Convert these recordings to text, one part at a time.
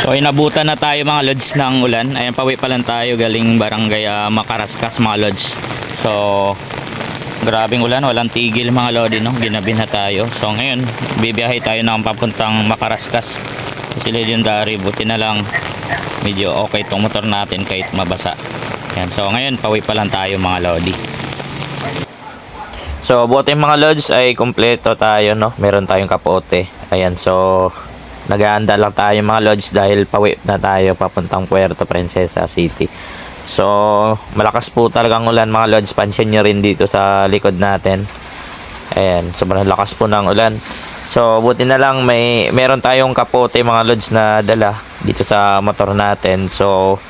So inabutan na tayo mga lods ng ulan. Ayan pawi pa lang tayo galing barangay ah, Makaraskas mga lods. So grabing ulan, walang tigil mga lodi no. Ginabi na tayo. So ngayon bibiyahe tayo ng papuntang Makaraskas. Kasi legendary buti na lang medyo okay tong motor natin kahit mabasa. Ayan, so ngayon pawi pa lang tayo mga lodi. So, buti mga lods ay kompleto tayo, no? Meron tayong kapote. Ayan, so nag-aanda lang tayo mga lods dahil pawi na tayo papuntang Puerto Princesa City. So, malakas po talagang ulan mga lods. Pansin nyo rin dito sa likod natin. Ayan, sobrang lakas po ng ulan. So, buti na lang may meron tayong kapote mga lods na dala dito sa motor natin. So,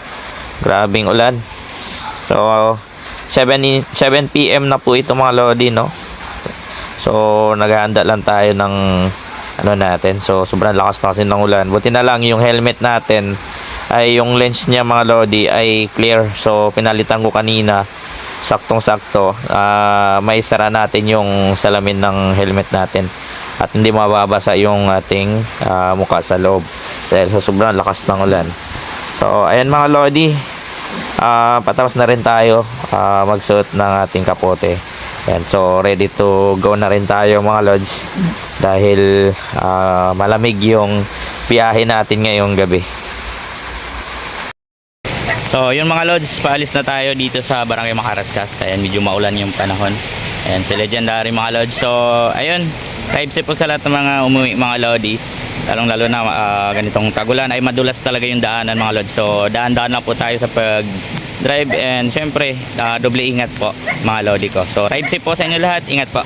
grabing ulan. So, 7, i- 7 p.m. na po ito mga lodi, no? So, naghahanda lang tayo ng ano natin. So, sobrang lakas na kasi ng ulan. Buti na lang yung helmet natin ay yung lens niya mga lodi ay clear. So, pinalitan ko kanina saktong-sakto. Ah, may sara natin yung salamin ng helmet natin at hindi mababasa yung ating ah, mukha sa loob dahil sa sobrang lakas ng ulan. So, ayan mga lodi. Ah, patapos na rin tayo ah, magsuot ng ating kapote. Ayan, so ready to go na rin tayo mga lods dahil ah, malamig yung biyahe natin ngayong gabi. So, yun mga lods, paalis na tayo dito sa Barangay Makaraskas. Ayan, medyo maulan yung panahon. Ayan, si Legendary mga lods. So, ayun, type po sa lahat ng mga umuwi mga lodi. Lalong lalo na ah, ganitong tagulan ay madulas talaga yung daanan mga lods. So, daan-daan lang po tayo sa pag drive and syempre, ah, doble ingat po mga lodi ko. So, ride safe po sa inyo lahat. Ingat po.